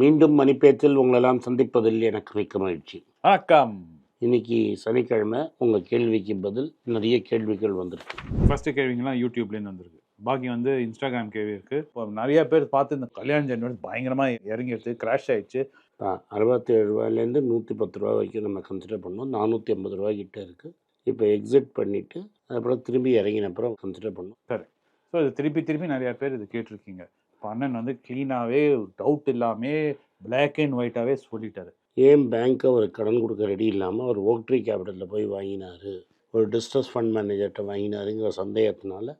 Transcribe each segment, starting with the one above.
மீண்டும் மணிப்பேச்சில் உங்களெல்லாம் சந்திப்பதில் எனக்கு மிக்க மகிழ்ச்சி. வணக்கம். இன்னைக்கு சனிக்கிழமை உங்கள் கேள்விக்கு பதில் நிறைய கேள்விகள் வந்திருக்கு. ஃபர்ஸ்ட் கேள்விங்கெல்லாம் யூடியூப்லேருந்து வந்திருக்கு. பாக்கி வந்து இன்ஸ்டாகிராம் கேள்வி இருக்கு. இப்போ நிறைய பேர் பார்த்து இந்த கல்யாண ஜென்மன் பயங்கரமா இறங்கிடுச்சு கிராஷ் ஆயிடுச்சு. அறுபத்தேழு ரூபாயிலேருந்து நூற்றி பத்து ரூபா வரைக்கும் நம்ம கன்சிடர் பண்ணோம். நானூற்றி ஐம்பது ரூபா கிட்ட இருக்குது இப்போ எக்ஸிட் பண்ணிவிட்டு அப்புறம் திரும்பி இறங்கின அப்புறம் கன்சிடர் பண்ணோம். ஸோ இது திருப்பி திருப்பி நிறைய பேர் இது கேட்டிருக்கீங்க. இப்போ அண்ணன் வந்து க்ளீனாகவே டவுட் இல்லாமே பிளாக் அண்ட் ஒயிட்டாகவே சொல்லிட்டாரு. ஏன் பேங்க்கை ஒரு கடன் கொடுக்க ரெடி இல்லாமல் ஒரு ஓக்ட்ரி கேபிட்டலில் போய் வாங்கினாரு? ஒரு டிஸ்ட்ரஸ் ஃபண்ட் மேனேஜர்கிட்ட வாங்கினாருங்கிற சந்தேகத்தினால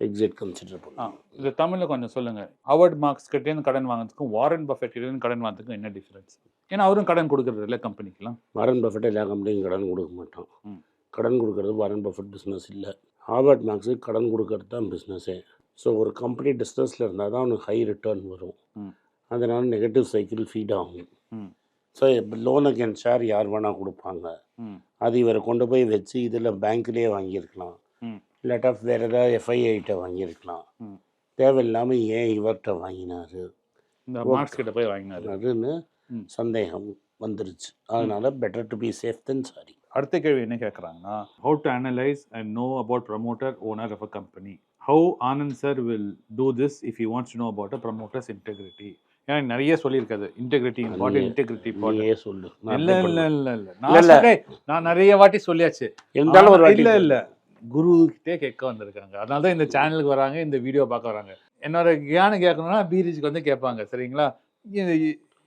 எக்ஸிட் கன்சிடர் ஆ பண்ணோம் இது தமிழில் கொஞ்சம் சொல்லுங்க. ஹவர்ட் மார்க்ஸ் கிட்டேருந்து கடன் வாங்குறதுக்கும் வாரன் பஃபெட் கிட்டேருந்து கடன் வாங்குறதுக்கும் என்ன டிஃபரன்ஸ் ஏன்னா அவரும் கடன் கொடுக்குறது இல்லை கம்பெனிக்கெலாம் வாரன் பஃபெட் எல்லா கம்பெனியும் கடன் கொடுக்க மாட்டான். ம். கடன் கொடுக்கறது வாரன் பஃபெட் பிஸ்னஸ் இல்லை. ஹார்வர்ட் மேக்ஸுக்கு கடன் கொடுக்கறது தான் பிஸ்னஸே ஸோ ஒரு கம்பெனி டிஸ்ட்ரஸில் இருந்தால் தான் அவனுக்கு ஹை ரிட்டர்ன் வரும். அதனால் நெகட்டிவ் சைக்கிள் ஃபீட் ஆகும். ஸோ லோன் அகேன் ஷேர் யார் வேணால் கொடுப்பாங்க. அது இவரை கொண்டு போய் வச்சு இதில் பேங்க்லேயே வாங்கியிருக்கலாம். இல்லாட்டா வேறு ஏதாவது எஃப்ஐஐட்ட வாங்கியிருக்கலாம். தேவையில்லாமல் ஏன் இவர்கிட்ட வாங்கினாரு. மார்க்ஸ் போய் வாங்கினாரு. அதுன்னு ம். சந்தேகம் வந்துருச்சு. அதனால better to be safe then sorry அடுத்த கேள்வி என்ன கேட்குறாங்கன்னா how to analyse and know about promoter owner of a company how Anand sir will do this if you wants know about a promoters integrity ஏன்னா நிறைய சொல்லியிருக்காது. Integrity important நீயே- integrity important சொல்லு. இல்ல இல்ல. இல்ல இல்ல. நான் இல்ல. சொல்றேன். நான் நிறைய வாட்டி சொல்லியாச்சு. இருந்தாலும் ஒரு இல்ல. இல்ல. குரு கிட்டே கேட்க வந்திருக்காங்க. அதனால தான் இந்த சேனலுக்கு வராங்க இந்த வீடியோ பார்க்க வராங்க. என்னோட ஞானம் கேட்கணும்னா பீரிஜுக்கு வந்து கேட்பாங்க சரிங்களா?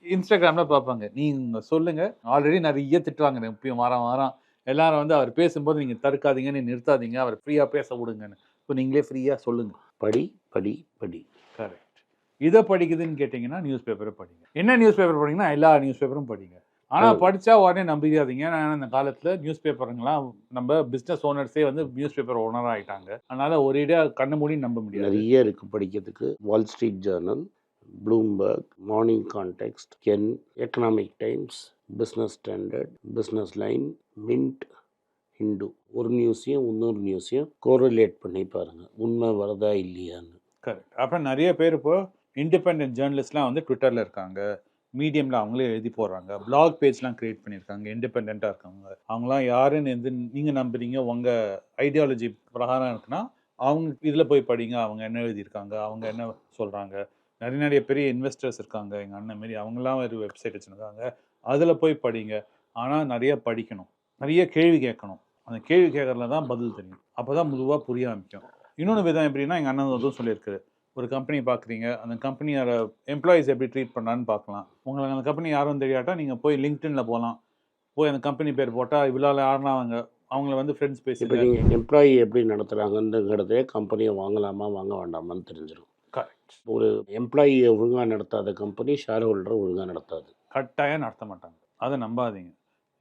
இன்ஸ்டாகிராம்ல பார்ப்பாங்க. நீங்க சொல்லுங்க. ஆல்ரெடி நிறைய திட்டுவாங்க. இப்பயும் வாரம் வாரம். எல்லாரும் வந்து அவர் பேசும்போது நீங்க தடுக்காதீங்கன்னு நிறுத்தாதீங்க. அவர் ஃப்ரீயா பேச விடுங்கன்னு. இப்போ நீங்களே ஃப்ரீயா சொல்லுங்க. படி படி படி. கரெக்ட். இதை படிக்குதுன்னு கேட்டிங்கன்னா நியூஸ் பேப்பரை படிங்க. என்ன நியூஸ் பேப்பர் படிங்கன்னா எல்லா நியூஸ் பேப்பரும் படிங்க. ஆனால் படிச்சா உடனே நம்பிக்காதீங்க ஏன்னா இந்த காலத்தில் நியூஸ் பேப்பருங்கெல்லாம் நம்ம பிஸ்னஸ் ஓனர்ஸே வந்து நியூஸ் பேப்பர் ஓனராக ஆயிட்டாங்க. அதனால ஒரேடியாக கண்ணு மூடி நம்ப முடியாது. நிறைய இருக்கு படிக்கிறதுக்கு. Wall Street Journal Bloomberg Morning Context Ken Economic Times Business Standard Business Line Mint Hindu ஒரு நியூஸையும் இன்னொரு நியூஸையும் கோரிலேட் பண்ணி பாருங்கள் உண்மை வருதா இல்லையான்னு. கரெக்ட் அப்புறம் நிறைய பேர் இப்போ இண்டிபெண்ட் ஜேர்னலிஸ்ட்லாம் வந்து ட்விட்டரில் இருக்காங்க. மீடியமில் அவங்களே எழுதி போடுறாங்க. பிளாக் பேஜ்லாம் கிரியேட் பண்ணியிருக்காங்க. இண்டிபெண்ட்டாக இருக்காங்க அவங்களாம் யாருன்னு எது நீங்கள் நம்புறீங்க? உங்கள் ஐடியாலஜி பிரகாரம் இருக்குன்னா அவங்க இதில் போய் படிங்க. அவங்க என்ன எழுதியிருக்காங்க? அவங்க என்ன சொல்கிறாங்க நிறைய நிறைய பெரிய இன்வெஸ்டர்ஸ் இருக்காங்க. எங்கள் அண்ணன் மாரி அவங்களாம் ஒரு வெப்சைட் வச்சுருக்காங்க. அதில் போய் படிங்க. ஆனால் நிறைய படிக்கணும். நிறைய கேள்வி கேட்கணும். அந்த கேள்வி கேட்கறதுல தான் பதில் தெரியும். அப்போ தான் முழுவாக புரிய ஆரம்பிக்கும். இன்னொன்று விதம் எப்படின்னா எங்கள் அண்ணன் அதுவும் சொல்லியிருக்காரு. ஒரு கம்பெனி பார்க்குறீங்க அந்த கம்பெனியோட எம்ப்ளாயிஸ் எப்படி ட்ரீட் பண்ணான்னு பார்க்கலாம் உங்களுக்கு அந்த கம்பெனி யாரும் தெரியாட்டா நீங்கள் போய் லிங்க்டின்ல போகலாம் போய் அந்த கம்பெனி பேர் போட்டால் இவ்வளோ அவங்க அவங்கள வந்து ஃப்ரெண்ட்ஸ் இப்போ பேசி நீங்கள் எம்ப்ளாயி எப்படி நடத்துகிறாங்கன்றதே கம்பெனியை வாங்கலாமா வாங்க வேண்டாமான்னு தெரிஞ்சிடும் கரெக்ட் ஒரு எம்ப்ளாயியை ஒழுங்காக நடத்தாத கம்பெனி ஷேர் ஹோல்டரை ஒழுங்காக நடத்தாது. கட்டாயம் நடத்த மாட்டாங்க. அதை நம்பாதீங்க.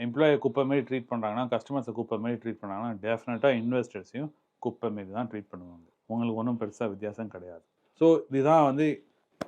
எம்ப்ளாயை குப்பை மாரி ட்ரீட் பண்ணுறாங்கன்னா கஸ்டமர்ஸை குப்பை மாரி ட்ரீட் பண்ணாங்கன்னா டெஃபினட்டாக இன்வெஸ்டர்ஸையும் குப்பை மாரி தான் ட்ரீட் பண்ணுவாங்க. உங்களுக்கு ஒன்றும் பெருசாக வித்தியாசம் கிடையாது. ஸோ இதுதான் வந்து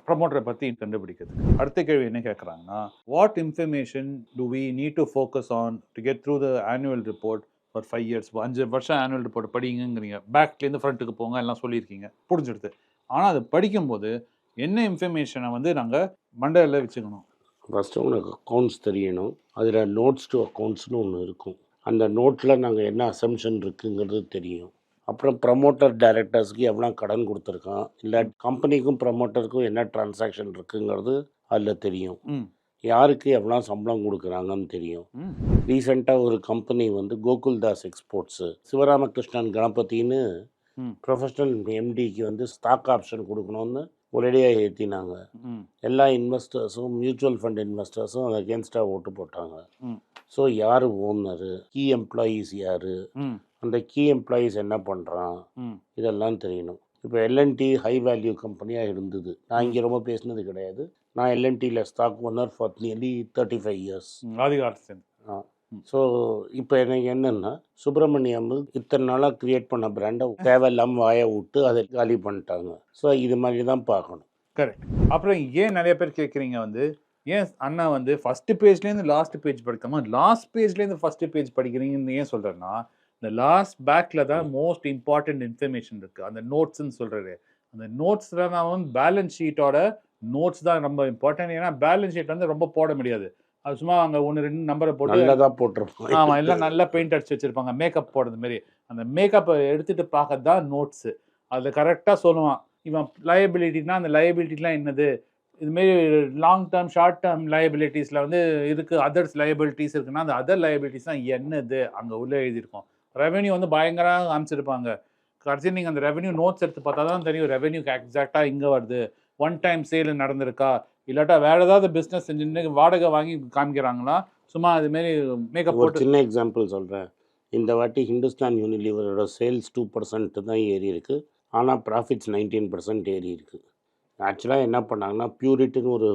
ப்ரமோட்டரை பற்றி கண்டுபிடிக்கிறது அடுத்த கேள்வி என்ன கேட்குறாங்கன்னா what information do we need to focus on to get through the annual report for five years அஞ்சு வருஷம் ஆனுவல் ரிப்போர்ட் படிங்கங்கிறீங்க. பேக்லேருந்து ஃப்ரண்ட்டுக்கு போங்க எல்லாம் சொல்லியிருக்கீங்க. புரிஞ்சிடுது. ஆனால் அது படிக்கும்போது என்ன இன்ஃபர்மேஷனை வந்து நாங்கள் மண்டையில் வச்சுக்கணும்? ஃபஸ்ட்டு உனக்கு அக்கௌண்ட்ஸ் தெரியணும். அதில் நோட்ஸ் டு அக்கௌண்ட்ஸ்னு ஒன்று இருக்கும். அந்த நோட்டில் நாங்கள் என்ன அசம்ஷன் இருக்குங்கிறது தெரியும். அப்புறம் ப்ரமோட்டர் டைரக்டர்ஸ்க்கு எவ்வளோ கடன் கொடுத்துருக்கான்? இல்லை கம்பெனிக்கும் ப்ரமோட்டருக்கும் என்ன டிரான்சாக்ஷன் இருக்குங்கிறது அதில் தெரியும். யாருக்கு எவ்வளோ சம்பளம் கொடுக்குறாங்கன்னு தெரியும். ரீசெண்டாக ஒரு கம்பெனி வந்து கோகுல்தாஸ் எக்ஸ்போர்ட்ஸு சிவராமகிருஷ்ணன் கணபதினு. ப்ரொஃபஷனல் எம்டிக்கு வந்து ஸ்டாக் ஆப்ஷன் கொடுக்கணும்னு ஒரேடியாக ஏற்றினாங்க எல்லா இன்வெஸ்டர்ஸும் மியூச்சுவல் ஃபண்ட் இன்வெஸ்டர்ஸும் அது அகேன்ஸ்டாக ஓட்டு போட்டாங்க. ஸோ யார் ஓனரு கீ எம்ப்ளாயீஸ் யார்? அந்த கீ எம்ப்ளாயீஸ் என்ன பண்ணுறான் இதெல்லாம் தெரியணும். இப்போ எல்என்டி ஹை வேல்யூ கம்பெனியாக இருந்தது. நான் இங்கே ரொம்ப பேசினது கிடையாது. நான் எல்என்டியில் stock owner for nearly thirty five years ஆதிகாரத்தன் so இப்போ எனக்கு என்னென்னா சுப்பிரமணியம் இத்தனை நாளாக கிரியேட் பண்ண பிராண்டை தேவையில்லாமல் வாயை விட்டு அதை காலி பண்ணிட்டாங்க. ஸோ இது மாதிரி தான் பார்க்கணும். கரெக்ட் அப்புறம் ஏன் நிறைய பேர் கேட்குறீங்க வந்து ஏன் அண்ணா வந்து ஃபர்ஸ்ட் பேஜ்லேருந்து லாஸ்ட் பேஜ் படிக்காம லாஸ்ட் பேஜ்லேருந்து ஃபர்ஸ்ட் பேஜ் படிக்கிறீங்கன்னு ஏன் சொல்கிறேன்னா இந்த லாஸ்ட் பேக்கில் தான் மோஸ்ட் இம்பார்ட்டன்ட் இன்ஃபர்மேஷன் இருக்குது அந்த நோட்ஸ்ன்னு சொல்கிறது அந்த நோட்ஸில் நான் வந்து பேலன்ஸ் ஷீட்டோட நோட்ஸ் தான் ரொம்ப இம்பார்ட்டன்ட் ஏன்னா பேலன்ஸ் ஷீட் வந்து ரொம்ப போட முடியாது. அது சும்மா அங்கே ஒன்று ரெண்டு நம்பரை போட்டு நல்லதா போட்டிருப்போம் ஆமாம் எல்லாம் நல்லா பெயிண்ட் அடிச்சு வச்சிருப்பாங்க. மேக்கப் போடுறது மாதிரி அந்த மேக்கப்பை எடுத்துட்டு பார்க்கறது தான் நோட்ஸு அதில் கரெக்டாக சொல்லுவான். இவன் லயபிலிட்டினா அந்த லயபிலிட்டிலாம் என்னது? இதுமாரி லாங் டேர்ம் ஷார்ட் டேர்ம் லயபிலிட்டிஸில் வந்து இருக்கு அதர்ஸ் லயபிலிட்டிஸ் இருக்குன்னா அந்த அதர் லயபிலிட்டிஸ்லாம் என்னது? அங்கே உள்ளே எழுதியிருக்கும். ரெவென்யூ வந்து பயங்கரமாக காமிச்சிருப்பாங்க. கடைசி நீங்கள் அந்த ரெவென்யூ நோட்ஸ் எடுத்து பார்த்தா தான் தெரியும் ரெவென்யூக்கு எக்ஸாக்டாக இங்கே வருது. ஒன் டைம் சேல் நடந்திருக்கா? இல்லாட்டா வேற ஏதாவது பிஸ்னஸ் செஞ்சு வாடகை வாங்கி காமிக்கிறாங்களா? சும்மா அதுமாரி மேக்கப் ஒரு சின்ன எக்ஸாம்பிள் சொல்கிறேன் இந்த வாட்டி ஹிந்துஸ்தான் யூனிலிவரோட சேல்ஸ் டூ பர்சன்ட் தான் ஏறி இருக்கு. ஆனால் ப்ராஃபிட்ஸ் நைன்டீன் பர்சன்ட் ஏறி இருக்கு. ஆக்சுவலாக என்ன பண்ணாங்கன்னா பியூரிட்டின்னு ஒரு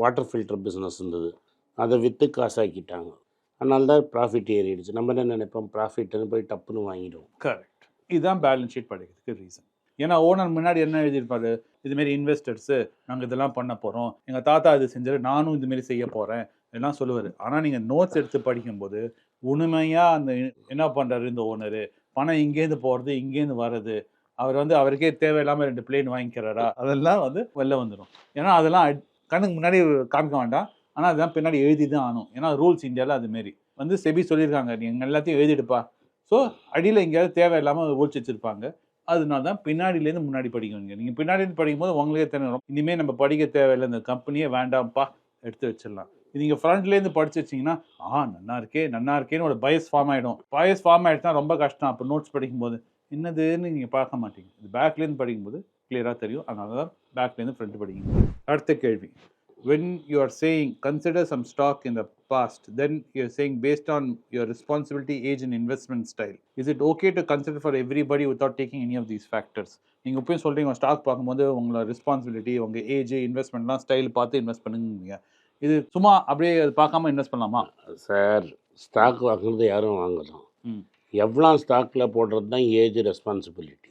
வாட்டர் ஃபில்டர் பிஸ்னஸ் இருந்தது. அதை விற்று காசாக்கிட்டாங்க. அதனால தான் ப்ராஃபிட் ஏறிடுச்சு. நம்ம என்ன நினைப்போம்? ப்ராஃபிட்னு போய் டப்புன்னு வாங்கிடுவோம். கரெக்ட் இதுதான் பேலன்ஸ் ஷீட் படிக்கிறதுக்கு ரீசன் ஏன்னா ஓனர் முன்னாடி என்ன எழுதியிருப்பாரு? இதுமாரி இன்வெஸ்டர்ஸு நாங்கள் இதெல்லாம் பண்ண போகிறோம் எங்கள் தாத்தா இது செஞ்சாரு நானும் இதுமாரி செய்ய போகிறேன் இதெல்லாம் சொல்லுவார். ஆனால் நீங்கள் நோட்ஸ் எடுத்து படிக்கும்போது உண்மையாக அந்த என்ன பண்ணுறாரு இந்த ஓனரு பணம் இங்கேருந்து போகிறது இங்கேருந்து வர்றது. அவர் வந்து அவருக்கே தேவையில்லாமல் ரெண்டு பிளேன் வாங்கிக்கிறாரா? அதெல்லாம் வந்து வெளில வந்துடும் ஏன்னா அதெல்லாம் கண்ணுக்கு முன்னாடி காமிக்க வேண்டாம். ஆனால் அதெல்லாம் பின்னாடி எழுதி தான் ஆகணும். ஏன்னா ரூல்ஸ் இந்தியாவில் அதுமாரி வந்து செபி சொல்லியிருக்காங்க நீங்கள் எல்லாத்தையும் எழுதிடுப்பா. ஸோ அடியில் எங்கேயாவது தேவையில்லாமல் ஒழிச்சு வச்சிருப்பாங்க. அதனால தான் பின்னாடிலேருந்து முன்னாடி படிக்கணுங்க. நீங்கள் பின்னாடிலேருந்து படிக்கும்போது உங்களுக்கே தெரியும். இனிமேல் நம்ம படிக்க தேவையில்லை. இந்த கம்பெனியே வேண்டாம்ப்பா எடுத்து வச்சிடலாம். நீங்கள் ஃப்ரண்ட்லேருந்து படிச்சு வச்சிங்கன்னா ஆ நன்னா இருக்கே நன்னா இருக்கேன்னு ஒரு பயஸ் ஃபார்ம் ஆகிடும் பயஸ் ஃபார்ம் ஆகிடுச்சுன்னா ரொம்ப கஷ்டம். அப்போ நோட்ஸ் படிக்கும்போது என்னதுன்னு நீங்கள் பார்க்க மாட்டீங்க. இது பேக்லேருந்து படிக்கும்போது கிளியராக தெரியும். அதனால தான் பேக்லேருந்து ஃப்ரண்ட் படிக்கணும் அடுத்த கேள்வி. When you are saying consider some stock in the past then you're saying based on your responsibility age and investment style is it okay to consider for everybody without taking any of these factors நீங்க இப்பயும் சொல்றீங்க stock பார்க்கும்போது உங்களோட responsibility உங்க age இன்வெஸ்ட்மெண்ட்லாம் style பார்த்து invest பண்ணுங்க இது சும்மா அப்படியே அது பார்க்காம இன்வெஸ்ட் பண்ணலாமா சார் ஸ்டாக் வாங்குறது யாரும் வாங்கலாம் ம். எவ்வளோ ஸ்டாக்கில் போடுறது தான் ஏஜ் ரெஸ்பான்சிபிலிட்டி.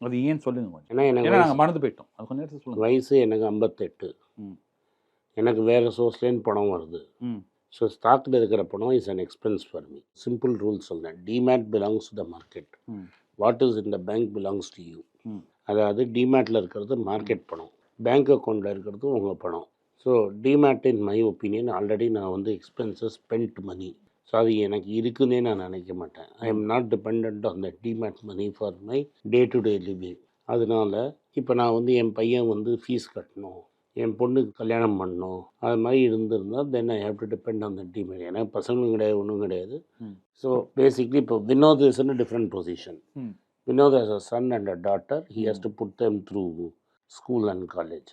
அது ஏன் சொல்லுங்க கொஞ்சம். ஏன்னா எனக்கு நாங்கள் மறந்து போயிட்டோம். அது கொஞ்சம் நேரத்தில் சொல்லுங்க. வயசு எனக்கு ஐம்பத்தெட்டு. ம். எனக்கு வேறு சோர்ஸ்லேருந்து பணம் வருது. ம். ஸோ ஸ்டாக்கில் இருக்கிற பணம் is an expense for me simple rule சொல்கிறேன் demat belongs to the market. What is in the bank belongs to you. அதாவது டிமேட்டில் இருக்கிறது மார்க்கெட் பணம். பேங்க் அக்கௌண்ட்டில் இருக்கிறது உங்கள் பணம். So demat in my opinion already நான் வந்து எக்ஸ்பென்சஸ் ஸ்பெண்ட் மணி ஸோ அது எனக்கு இருக்குன்னே நான் நினைக்க மாட்டேன். I am not depend on the demat money for my day to day living அதனால இப்போ நான் வந்து என் பையன் வந்து ஃபீஸ் கட்டணும் என் பொண்ணுக்கு கல்யாணம் பண்ணணும் அது மாதிரி இருந்திருந்தால் then I have to depend on the demat எனக்கு பசங்களும் கிடையாது ஒன்றும் கிடையாது. ஸோ பேசிக்லி இப்போ Vinod is in different position. Vinod has a son and a daughter he has to put them through school and college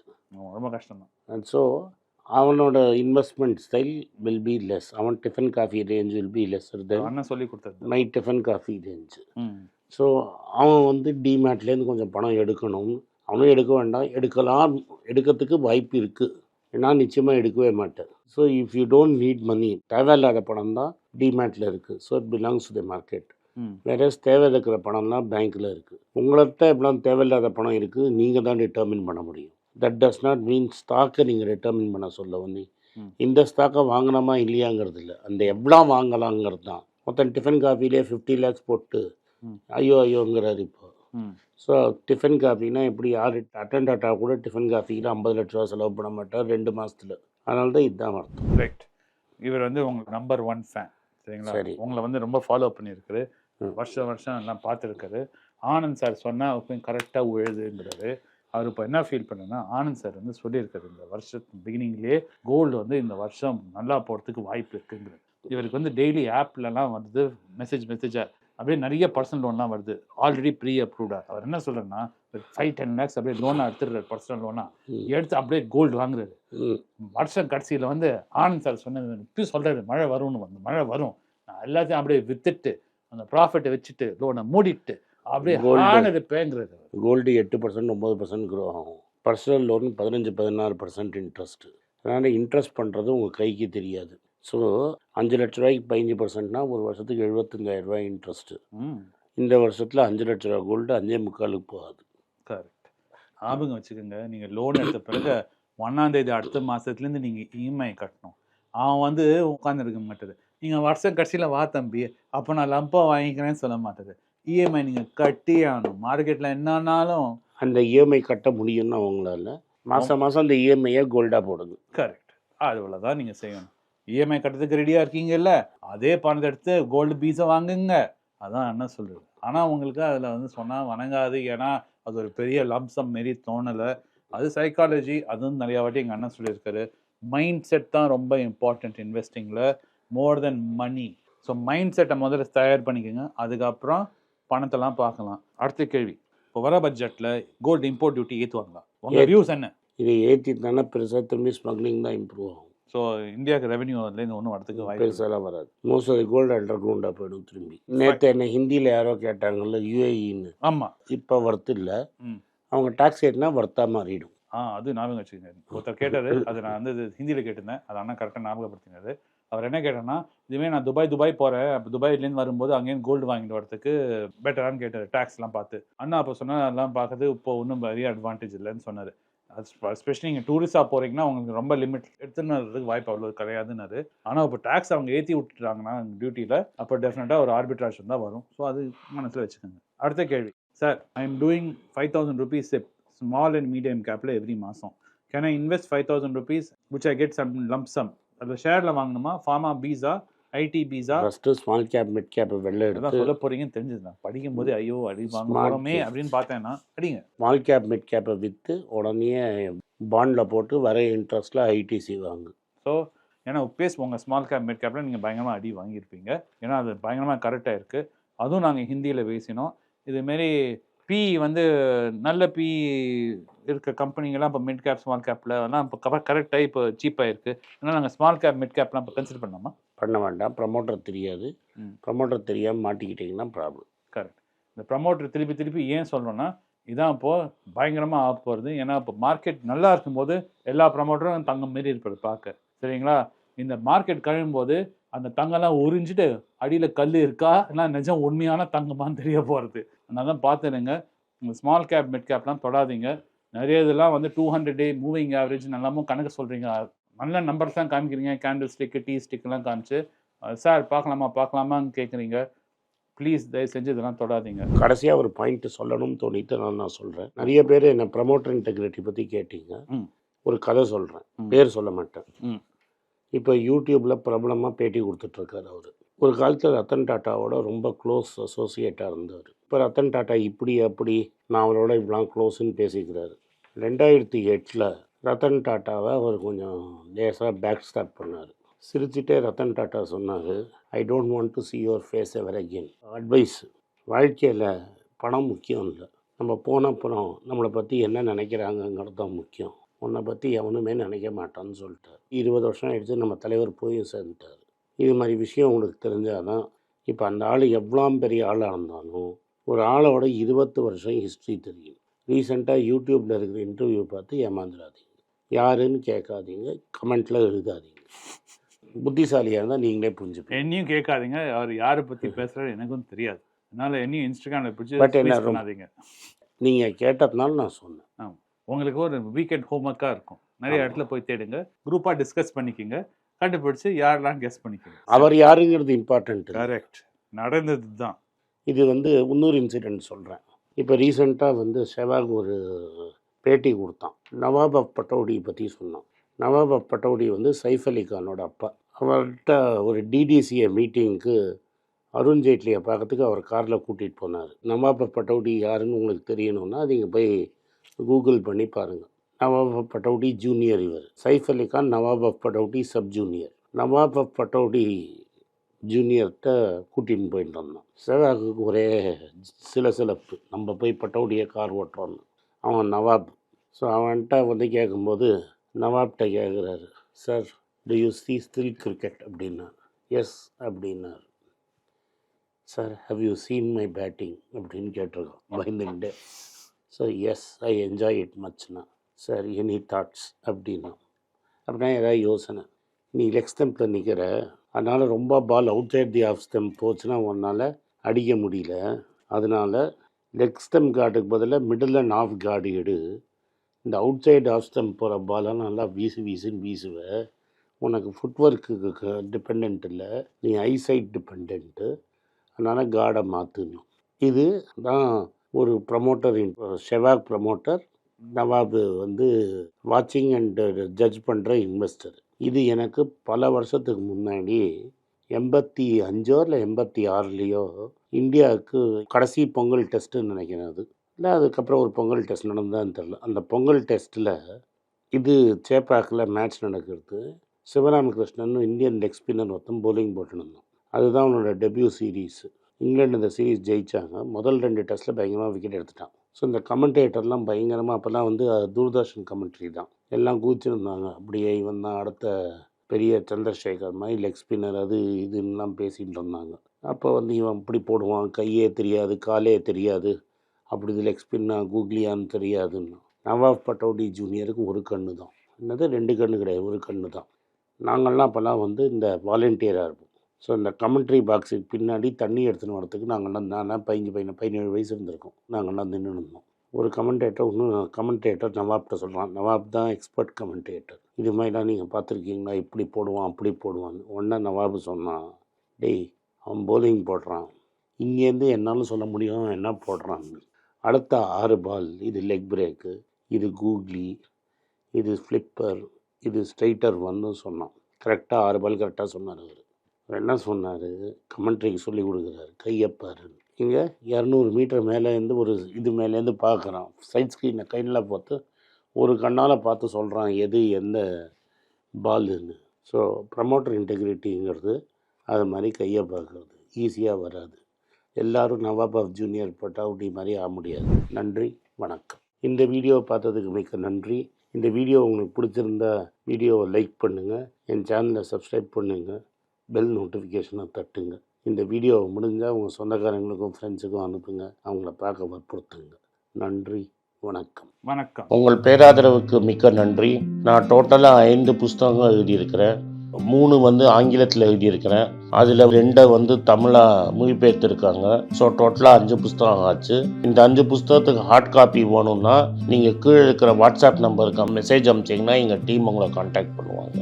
ரொம்ப கஷ்டம் தான் and so அவனோட investment style will be less அவன் tiffin coffee range will be then அண்ணன் சொல்லி கொடுத்தது? My tiffin coffee range so அவன் வந்து டிமேட்லேருந்து கொஞ்சம் பணம் எடுக்கணும். அவனும் எடுக்க வேண்டாம். எடுக்கலாம். எடுக்கிறதுக்கு வாய்ப்பு இருக்குது நான் நிச்சயமாக எடுக்கவே மாட்டேன் so if you don't need money தேவையில்லாத பணம் தான் டிமேட்டில் இருக்குது so it belongs to the market வேற தேவை இருக்கிற பணம்லாம் பேங்க்கில் இருக்குது உங்கள்கிட்ட இப்படிலாம் தேவையில்லாத பணம் இருக்குது நீங்கள் தான் டிட்டர்மின் பண்ண முடியும். தட் டஸ் நாட் மீன் ஸ்டாக்கை நீங்கள் டிட்டர்மின் பண்ண சொல்ல வந்து. இந்த ஸ்டாக்கை வாங்கணுமா இல்லையாங்கிறது இல்லை. அந்த எவ்வளோ வாங்கலாங்கிறது தான். மொத்தம் டிஃபன் காஃபிலே ஃபிஃப்டி லேக்ஸ் போட்டு. ஐயோ ஐயோங்கிறாரு இப்போ. ஸோ டிஃபன் காஃபினா எப்படி யார் அட்டன் டாட்டா கூட டிஃபன் காஃபிக்கு ஐம்பது லட்ச ரூபா செலவு பண்ண மாட்டார் ரெண்டு மாதத்தில் அதனால தான் இதுதான் அர்த்தம் ரைட் இவர் வந்து உங்க நம்பர் ஒன் ஃபேன் சரிங்களா? சரி. உங்களை வந்து ரொம்ப ஃபாலோ பண்ணியிருக்காரு. வருஷம் வருஷம் எல்லாம் பார்த்துருக்காரு. ஆனந்த் சார் சொன்னால் கரெக்டாக உழுதுங்கிறாரு அவர் இப்போ என்ன ஃபீல் பண்ணுன்னா ஆனந்த் சார் வந்து சொல்லியிருக்காரு இந்த வருஷத்து பிகினிங்லேயே கோல்டு வந்து இந்த வருஷம் நல்லா போகிறதுக்கு வாய்ப்பு இருக்குங்கிறது இவருக்கு வந்து டெய்லி ஆப்லலாம் வந்து மெசேஜ் மெசேஜாக அப்படியே நிறைய பர்சனல் லோன்லாம் வருது. ஆல்ரெடி ப்ரீ அப்ரூவ்டா அவர் என்ன சொல்கிறேன்னா ஃபைவ் டென் லேக்ஸ் அப்படியே லோனாக எடுத்துடுறாரு பர்சனல் லோனாக. எடுத்து அப்படியே கோல்டு வாங்குறாரு. வருஷம் கடைசியில் வந்து ஆனந்த் சார் சொன்னது இப்பயும் சொல்கிறாரு மழை வரும்னு வந்து மழை வரும். நான் எல்லாத்தையும் அப்படியே வித்துட்டு அந்த ப்ராஃபிட்டை வச்சுட்டு லோனை மூடிட்டு அப்படியே. ஆன் இருப்பேங்கிறது. கோல்டு எட்டு பர்சன்ட் ஒம்பது பர்சன்ட் க்ரோ ஆகும். பர்சனல் லோன் பதினஞ்சு பதினாறு பர்சன்ட் இன்ட்ரெஸ்ட்டு அதனால் இன்ட்ரெஸ்ட் பண்ணுறது உங்கள் கைக்கு தெரியாது. ஸோ அஞ்சு லட்ச ரூபாய்க்கு பதினஞ்சு பர்சன்ட்னா ஒரு வருஷத்துக்கு எழுபத்தஞ்சாயிரம் ரூபாய் இன்ட்ரெஸ்ட்டு இந்த வருஷத்தில் அஞ்சு லட்ச ரூபா கோல்டு அஞ்சே முக்காலுக்கு போகாது. கரெக்ட் ஞாபகம் வச்சுக்கோங்க நீங்கள் லோன் எடுத்த பிறகு ஒன்றாந்தேதி அடுத்த மாதத்துலேருந்து நீங்கள் இஎம்ஐ கட்டணும். அவன் வந்து உட்காந்துருக்க மாட்டாரு நீங்கள் வருஷம் கடைசியில் வா தம்பி அப்போ நான் லம்பாக வாங்கிக்கிறேன்னு சொல்ல மாட்டாரு இஎம்ஐ நீங்கள் கட்டி ஆகணும் மார்க்கெட்டில் என்னன்னாலும் அந்த இஎம்ஐ கட்ட முடியும்னா அவங்களால மாதம் மாதம் அந்த E இஎம்ஐயை கோல்டாக போடுங்க. கரெக்ட் அது தான் நீங்கள் செய்யணும். இஎம்ஐ கட்டுறதுக்கு ரெடியாக இருக்கீங்கல்ல அதே பணத்தை எடுத்து கோல்டு பீஸை வாங்குங்க. அதான் என்ன சொல்றது. ஆனால் உங்களுக்கு அதில் வந்து சொன்னால் வணங்காது. ஏன்னா அது ஒரு பெரிய லம்சம் மாரி தோணலை. அது சைக்காலஜி அதுவும் நிறையா வாட்டி எங்கள் அண்ணன் சொல்லியிருக்காரு. மைண்ட் செட் தான் ரொம்ப important இன்வெஸ்டிங்கில் more then money so mind செட்டை முதல்ல தயார் பண்ணிக்கோங்க. அதுக்கப்புறம் பணத்தெல்லாம் பார்க்கலாம். அடுத்த கேள்வி. இப்போ வர பட்ஜெட்டில் கோல்டு இம்போர்ட் டியூட்டி ஏற்றுவாங்களா உங்கள். வியூஸ் என்ன? இதை ஏற்றி தானே பெருசாக திரும்பி ஸ்மக்லிங் தான் இம்ப்ரூவ் ஆகும். ஸோ இந்தியாவுக்கு ரெவன்யூலேருந்து ஒன்றும் வரதுக்கு வாய்ப்பு. பெருசாலாம் வராது. மோஸ்ட் ஆஃப் கோல்டு அண்டர் கிரவுண்டாக போயிடும் திரும்பி. நேற்று என்ன ஹிந்தியில் யாரோ கேட்டாங்கல்ல யூஏஇன்னு ஆமா. இப்போ வர்த்து இல்லை. அவங்க டாக்ஸ் ஏற்றினா வர்த்தா மாறிடும். ஆ அது ஞாபகம் வச்சுக்கோங்க. ஒருத்தர் கேட்டாரு அது நான் வந்து ஹிந்தியில கேட்டிருந்தேன். அது அண்ணா கரெக்டாக ஞாபகப்படுத்தினாரு. அவர் என்ன கேட்டேன்னா இதுவே நான் துபாய் துபாய் போகிறேன் அப்போ துபாயிலேருந்து வரும்போது அங்கேயும் கோல்டு வாங்கிட்டு வரதுக்கு பெட்டரான்னு கேட்டார் டேக்ஸ்லாம் பார்த்து. அண்ணா அப்போ சொன்னால் அதெல்லாம் பார்க்கறது இப்போ ஒன்றும் பெரிய அட்வான்டேஜ் இல்லைன்னு சொன்னார். அது ஸ்பெஷலி நீங்கள் டூரிஸ்டாக போகிறீங்கன்னா உங்களுக்கு ரொம்ப லிமிட் எடுத்துன்னு வரதுக்கு வாய்ப்பு அவ்வளோ கிடையாதுன்னாரு. ஆனால் இப்போ டேக்ஸ் அவங்க ஏற்றி விட்டுட்டாங்கன்னா டியூட்டியில் அப்போ டெஃபினட்டாக ஒரு ஆர்பிட்ராஜன் தான் வரும். ஸோ அது மனசில் வச்சுக்கோங்க. அடுத்த கேள்வி. Sir I am doing five thousand rupees SIP small and medium கேப்பில் எவ்ரி மாதம் can I invest five thousand rupees which I get some lump sum அதில் ஷேரில் வாங்கணுமா? ஃபார்மா பீஸா ஐடி பீஸா ஃபஸ்ட்டு ஸ்மால் கேப் மிட் கேப்பை வெளில எடுத்து சொல்ல போறீங்கன்னு தெரிஞ்சதுதான் படிக்கும்போது ஐயோ அடி kids. அப்படின்னு பார்த்தேன்னா அடிங்க. ஸ்மால் கேப் மிட் கேப்பை விற்று உடனே பாண்டில் போட்டு வர இன்ட்ரெஸ்ட்டில் ஐடிசி வாங்கு. ஸோ ஏன்னா உப்பேஸ் உங்கள் ஸ்மால் கேப் மிட் கேப்பில் நீங்கள் பயங்கரமாக அடி வாங்கியிருப்பீங்க. ஏன்னா அது பயங்கரமாக கரெக்டாக இருக்குது அதுவும் நாங்கள் ஹிந்தியில் பேசினோம். இதுமாரி பி வந்து நல்ல பி இருக்க கம்பெனிங்கெல்லாம் இப்போ மிட் கேப் ஸ்மால் கேப்பில் எல்லாம் இப்போ கரெக்டாக இப்போ சீப்பாக இருக்குது அதனால் நாங்கள் ஸ்மால் கேப் மிட் கேப்லாம் இப்போ கன்சிடர் பண்ணலாமா? பண்ண வேண்டாம். ப்ரமோட்டர் தெரியாது. ப்ரமோட்டர் தெரியாமல் மாட்டிக்கிட்டிங்கன்னா ப்ராப்ளம் கரெக்ட் இந்த ப்ரமோட்டர் திருப்பி திருப்பி ஏன் சொல்கிறோன்னா இதான் இப்போது பயங்கரமாக ஆக போகிறது ஏன்னா இப்போ மார்க்கெட் நல்லா இருக்கும்போது எல்லா ப்ரமோட்டரும் தங்கம் மாரி இருப்பது பார்க்க. சரிங்களா? இந்த மார்க்கெட் கழும்போது அந்த தங்கம்லாம் உறிஞ்சிட்டு அடியில் கல் இருக்கா? இல்லை நிஜம் உண்மையான தங்கமான்னு தெரிய போகிறது அதனால தான் பார்த்துடுங்க இந்த ஸ்மால் கேப் மிட் கேப்லாம் தொடாதீங்க. நிறைய இதெல்லாம் வந்து two hundred day moving average நல்லாமும் கணக்கு சொல்கிறீங்க நல்ல நம்பர்ஸ் தான் காமிக்கிறீங்க. கேண்டில் ஸ்டிக்கு டீ ஸ்டிக்லாம் காமிச்சு சார் பார்க்கலாமா பார்க்கலாமான்னு கேட்குறீங்க ப்ளீஸ் தயவு செஞ்சு இதெல்லாம் தொடாதீங்க. கடைசியாக ஒரு பாயிண்ட் சொல்லணும்னு தோணிட்டு நான் நான் சொல்கிறேன் நிறைய பேர் என்ன ப்ரமோட்டர் இன்டெகிரிட்டி பற்றி கேட்டீங்க. ம். ஒரு கதை சொல்கிறேன். பேர் சொல்ல மாட்டேன். ம். இப்போ யூடியூப்பில் பிரபலமாக பேட்டி கொடுத்துட்ருக்காரு அவர். ஒரு காலத்தில் ரத்தன் டாட்டாவோட ரொம்ப க்ளோஸ் அசோசியேட்டாக இருந்தார். இப்போ ரத்தன் டாட்டா இப்படி அப்படி நான் அவரோட இப்படிலாம் க்ளோஸ்ன்னு பேசிக்கிறாரு. ரெண்டாயிரத்தி எட்டில் ரத்தன் டாட்டாவை அவர் கொஞ்சம் லேசாக பேக் ஸ்டாப் பண்ணார். சிரிச்சிட்டே ரத்தன் டாட்டா சொன்னார் I don't want to see your face ever again advice வாழ்க்கையில் பணம் முக்கியம் இல்லை. நம்ம போன அப்புறம் நம்மளை பற்றி என்ன நினைக்கிறாங்கங்கிறது தான் முக்கியம். உன்னை பற்றி எவனுமே நினைக்க மாட்டான்னு சொல்லிட்டார். இருபது வருஷம் ஆயிடுச்சு நம்ம தலைவர் போய் சேர்ந்துட்டார். இது மாதிரி விஷயம் உங்களுக்கு தெரிஞ்சாதான் இப்போ அந்த ஆள் எவ்வளோ பெரிய ஆளாக இருந்தாலும் ஒரு ஆளோட இருபத்து வருஷம் ஹிஸ்ட்ரி தெரியும். ரீசெண்டாக யூடியூப்பில் இருக்கிற இன்டர்வியூ பார்த்து ஏமாந்துடாதீங்க யாருன்னு கேட்காதீங்க கமெண்ட்டில் எழுதாதீங்க. புத்திசாலியாக இருந்தால் நீங்களே புரிஞ்சுப்பீங்க. என்னையும் கேட்காதீங்க அவர் யாரை பற்றி பேசுகிறாரு எனக்கும் தெரியாது. அதனால என்னையும் இன்ஸ்டாகிராமில் பிடிச்சி But என்ன நீங்கள் கேட்டதுனால நான் சொன்னேன். உங்களுக்கு ஒரு வீக்கெண்ட் ஹோம்ஒர்க்காக இருக்கும். நிறைய. இடத்துல போய் தேடுங்க. குரூப்பாக டிஸ்கஸ் பண்ணிக்கிங்க. கண்டுபிடிச்சு யாரெல்லாம் கெஸ் பண்ணிக்கிங்க அவர் யாருங்கிறது இம்பார்ட்டன்ட் கரெக்ட் நடந்தது தான் இது வந்து இன்னொரு இன்சிடென்ட் சொல்கிறேன் இப்போ ரீசெண்டாக வந்து செவாக் ஒரு பேட்டி கொடுத்தான். நவாப் ஆஃப் பட்டோடி பற்றி சொன்னான். நவாப் ஆஃப் பட்டோடி வந்து சைஃப் அலி கானோட அப்பா. அவர்கிட்ட ஒரு டிடிசிஏ மீட்டிங்க்கு அருண் ஜேட்லியை பார்க்கறதுக்கு அவர் காரில் கூட்டிகிட்டு போனார். நவாப் பட்டோடி யாருன்னு உங்களுக்கு தெரியணும்னா நீங்கள் போய் கூகுள் பண்ணி பாருங்கள் நவாப் ஆஃப் பட்டோடி ஜூனியர் இவர். சைஃப் அலி கான் நவாப் ஆஃப் பட்டோடி சப் ஜூனியர். நவாப் ஆஃப் பட்டௌடி ஜூனியர்கிட்ட கூட்டின்னு போயிட்டு வந்தோம் சேவாக்கு ஒரே சில சிலப்பு நம்ம போய் பட்டோடிய கார் ஓட்டுறோன்னு. அவன் நவாப். ஸோ அவன்கிட்ட வந்து கேட்கும்போது நவாப்கிட்ட கேட்குறாரு sir do you see still cricket அப்படின்னா எஸ் அப்படின்னார். Sir how you seen my batting அப்படின்னு கேட்டிருக்கோம் பயந்துக்கிட்டே so yes I enjoy it Machna sir any thoughts அப்படின்னா அப்படின்னா ஏதாவது யோசனை? நீ லெக் ஸ்டெம்பில் நிற்கிற அதனால் ரொம்ப ball outside the off stump போச்சுன்னா உன்னால் அடிக்க முடியல. அதனால் லெக் ஸ்டெம் கார்டுக்கு பதிலாக மிடில் அண்ட் ஆஃப் கார்டு எடு. இந்த அவுட் சைடு ஆஃப் ஸ்டெம்ப் போகிற பாலாக நல்லா வீசு வீசுன்னு வீசுவேன் உனக்கு ஃபுட் ஃபுட்ஒர்க்கு டிபெண்ட் இல்லை. நீ ஐசைட் டிபெண்ட்டு அதனால் கார்டை மாற்றணும் இது தான் ஒரு ப்ரமோட்டர் ஷெவாக் ப்ரமோட்டர் நவாபு வந்து வாட்சிங் அண்ட் ஜட்ஜ் பண்ணுற இன்வெஸ்டர் இது எனக்கு பல வருஷத்துக்கு முன்னாடி எண்பத்தி அஞ்சோ இல்லை எண்பத்தி ஆறுலேயோ இந்தியாவுக்கு கடைசி பொங்கல் டெஸ்ட்டுன்னு நினைக்கிறேன் அது இல்லை அதுக்கப்புறம் ஒரு பொங்கல் டெஸ்ட் நடந்தான்னு தெரில அந்த பொங்கல் டெஸ்ட்டில் இது சேப்பாக்கில் மேட்ச் நடக்கிறது. சிவராமகிருஷ்ணன் இந்தியன் லெக் ஸ்பின்னர் ஒருத்தன் போலிங் போட்டுருந்தான் அதுதான் அவனோட டெபியூ சீரீஸு இங்கிலாந்து இந்த சீரீஸ் ஜெயிச்சாங்க. முதல் ரெண்டு டெஸ்ட்டில் பயங்கரமாக விக்கெட் எடுத்துட்டான். ஸோ இந்த கமெண்டேட்டர்லாம் பயங்கரமாக அப்போல்லாம் வந்து தூர்தர்ஷன் கமெண்ட்ரி தான். எல்லாம் கூச்சிருந்தாங்க அப்படியே இவன் தான் அடுத்த பெரிய சந்திரசேகர் மாதிரி லெக் ஸ்பின்னர் அது இதுன்னெலாம் பேசிகிட்டு இருந்தாங்க. அப்போ வந்து இவன் இப்படி போடுவான். கையே தெரியாது காலே தெரியாது. அப்படி இது லெக் ஸ்பின்னா கூக்லியான்னு தெரியாதுன்னு. நவாப் பட்டோடி ஜூனியருக்கு ஒரு கண்ணு தான் என்னது? ரெண்டு கண்ணு கிடையாது. ஒரு கண்ணு தான் நாங்கள்லாம் அப்போல்லாம் வந்து இந்த வாலண்டியராக இருப்போம். ஸோ இந்த கமெண்ட்ரி பாக்ஸுக்கு பின்னாடி தண்ணி எடுத்துன்னு வரத்துக்கு நாங்கள்லாம் நான் பதினஞ்சு பதின பதினேழு வயசு இருந்திருக்கோம். நாங்கள்லாம் நின்று இருந்தோம். ஒரு கமெண்டேட்டர் இன்னும் கமெண்டேட்டர் நவாப்கிட்ட சொல்கிறான் நவாப் தான் எக்ஸ்பர்ட் கமெண்டேட்டர் இது மாதிரிலாம் நீங்கள் பார்த்துருக்கீங்களா? இப்படி போடுவான் அப்படி போடுவான் ஒன்றா நவாப் சொன்னான் டேய் அவன் போலிங் போடுறான். இங்கேருந்து என்னாலும் சொல்ல முடியும் என்ன போடுறான்? அடுத்த ஆறு பால் இது லெக் பிரேக்கு இது கூக்லி இது ஃப்ளிப்பர் இது ஸ்ட்ரைட்டர் வந்து சொன்னான். கரெக்டாக ஆறு பால் கரெக்டாக சொன்னார் அவர். என்ன சொன்னார்? கமெண்ட்ரிக்கு சொல்லி கொடுக்குறாரு. கையப்பாருன்னு. இங்கே இரநூறு மீட்டர் மேலேருந்து ஒரு இது மேலேருந்து பார்க்குறான் சைட் ஸ்க்ரீனை கையில் பார்த்து ஒரு கண்ணால் பார்த்து சொல்கிறான் எது எந்த பால்னு. ஸோ ப்ரமோட்டர் இன்டெகிரிட்டிங்கிறது அது மாதிரி கையை பார்க்குறது. ஈஸியாக வராது. எல்லோரும் நவாப் ஆஃப் ஜூனியர் பட்டாவுட்டி மாதிரி ஆக முடியாது. நன்றி வணக்கம். இந்த வீடியோவை பார்த்ததுக்கு மிக்க நன்றி. இந்த வீடியோ உங்களுக்கு பிடிச்சிருந்தா வீடியோவை லைக் பண்ணுங்கள் என் சேனலை சப்ஸ்கிரைப் பண்ணுங்கள் பெல் நோட்டிஃபிகேஷனை தட்டுங்க. இந்த வீடியோவை முடிஞ்சால் உங்கள் சொந்தக்காரங்களுக்கும் ஃப்ரெண்ட்ஸுக்கும் அனுப்புங்க. அவங்கள பார்க்க வற்புறுத்துங்க. நன்றி வணக்கம். வணக்கம். உங்கள் பேராதரவுக்கு மிக்க நன்றி. நான் டோட்டலாக ஐந்து புஸ்தகங்கள் எழுதியிருக்கிறேன். மூணு வந்து ஆங்கிலத்தில் எழுதியிருக்கிறேன். அதில் ரெண்டை வந்து தமிழாக மொழிபெயர்த்திருக்காங்க. ஸோ டோட்டலாக அஞ்சு புஸ்தகம் ஆச்சு. இந்த அஞ்சு புஸ்தகத்துக்கு ஹார்ட் காப்பி வேணும்னா நீங்கள் கீழே இருக்கிற வாட்ஸ்அப் நம்பருக்கு மெசேஜ் அனுப்பிச்சிங்கன்னா எங்கள் டீம் உங்களை காண்டாக்ட் பண்ணுவாங்க.